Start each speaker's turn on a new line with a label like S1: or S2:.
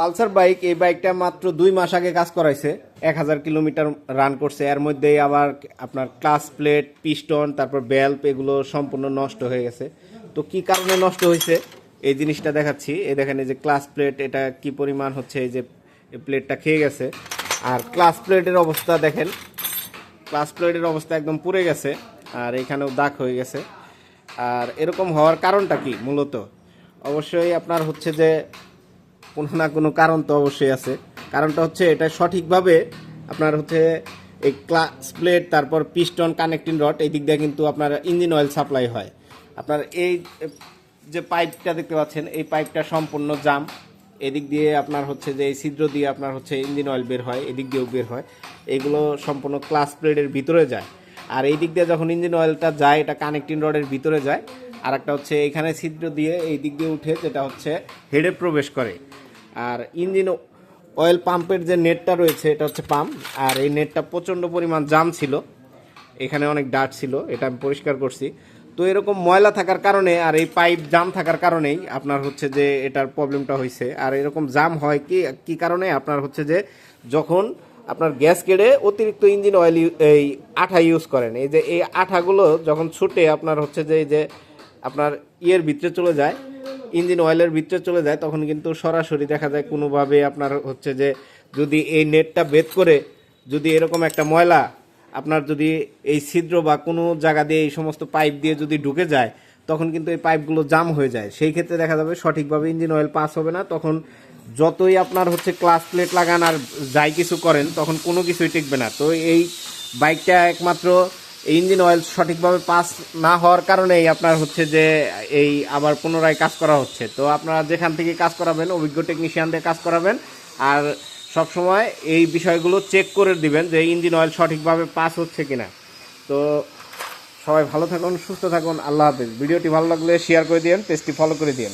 S1: Pulsar bike এই বাইকটা মাত্র দুই মাস আগে কাজ করাইছে। এক হাজার কিলোমিটার রান করছে। এর মধ্যেই আবার আপনার ক্লাস প্লেট পিস্টন তারপর বেল্প এগুলো সম্পূর্ণ নষ্ট হয়ে গেছে। তো কি কারণে নষ্ট হয়েছে? এই জিনিসটা দেখাচ্ছি। এই দেখেন এই যে ক্লাস প্লেট এটা কি পরিমাণ হচ্ছে? এই যে প্লেটটা খেয়ে গেছে। আর ক্লাস প্লেটের অবস্থা দেখেন। ক্লাস প্লেটের অবস্থা একদম পুড়ে গেছে আর এখানেও দাগ হয়ে গেছে। আর এরকম হওয়ার কারণটা কি মূলত? অবশ্যই আপনার হচ্ছে যে কোনো না কোনো কারণ তো অবশ্যই আছে। কারণটা হচ্ছে এটা সঠিকভাবে আপনার হচ্ছে এই ক্লাস প্লেট, তারপর পিস্টন, কানেক্টিং রড, এই দিক দিয়ে কিন্তু আপনার ইঞ্জিন অয়েল সাপ্লাই হয়। আপনার এই, যে পাইপটা দেখতে পাচ্ছেন, এই পাইপটা সম্পূর্ণ জাম। এদিক দিয়ে আপনার হচ্ছে যে এই ছিদ্র দিয়ে আপনার হচ্ছে ইঞ্জিন অয়েল বের হয়, এদিক দিয়েও বের হয়। এগুলো সম্পূর্ণ ক্লাস প্লেটের ভিতরে যায়। আর এই দিক দিয়ে যখন ইঞ্জিন অয়েলটা যায়, এটা কানেক্টিং রডের ভিতরে যায় আর একটা হচ্ছে এখানে ছিদ্র দিয়ে এই দিক দিয়ে উঠে যেটা হচ্ছে হেডে প্রবেশ করে। আর ইঞ্জিন অয়েল পাম্পের যে নেটটা রয়েছে, এটা হচ্ছে পাম্প আর এই নেটটা প্রচণ্ড পরিমাণ জাম ছিল। এখানে অনেক ডাট ছিল, এটা আমি পরিষ্কার করছি। তো এরকম ময়লা থাকার কারণে আর এই পাইপ জাম থাকার কারণেই আপনার হচ্ছে যে এটার প্রবলেমটা হয়েছে আর এরকম জাম হয় কি কি কারণে? আপনার হচ্ছে যে যখন আপনার গ্যাস কেড়ে অতিরিক্ত ইঞ্জিন অয়েল এই আঠা ইউজ করেন, এই যে এই আঠাগুলো যখন ছুটে আপনার হচ্ছে যে এই যে আপনার ইয়ের ভিতরে চলে যায়, ইঞ্জিন অয়েলের ভিতরে চলে যায়, তখন কিন্তু সরাসরি দেখা যায় কোনোভাবে আপনার হচ্ছে যে যদি এই নেটটা বেদ করে, যদি এরকম একটা ময়লা আপনার যদি এই ছিদ্র বা কোনো জায়গা দিয়ে এই সমস্ত পাইপ দিয়ে যদি ঢুকে যায়, তখন কিন্তু এই পাইপগুলো জাম হয়ে যায়। সেই ক্ষেত্রে দেখা যাবে সঠিকভাবে ইঞ্জিন অয়েল পাস হবে না, তখন যতই আপনার হচ্ছে ক্লাস প্লেট লাগান আর যাই কিছু করেন, তখন কোনো কিছুই টিকবে না। তো এই বাইকটা একমাত্র ইঞ্জিন অয়েল সঠিকভাবে পাস না হওয়ার কারণেই আপনার হচ্ছে যে এই আবার পুনরায় কাজ করা হচ্ছে। তো আপনারা যেখান থেকে কাজ করাবেন, অভিজ্ঞ টেকনিশিয়ান দিয়ে কাজ করাবেন আর সব সময় এই বিষয়গুলো চেক করে দিবেন যে ইঞ্জিন অয়েল সঠিকভাবে পাস হচ্ছে কিনা। তো সবাই ভালো থাকুন, সুস্থ থাকুন, আল্লাহ হাফেজ। ভিডিওটি ভালো লাগলে শেয়ার করে দিন পেজটি ফলো করে দিন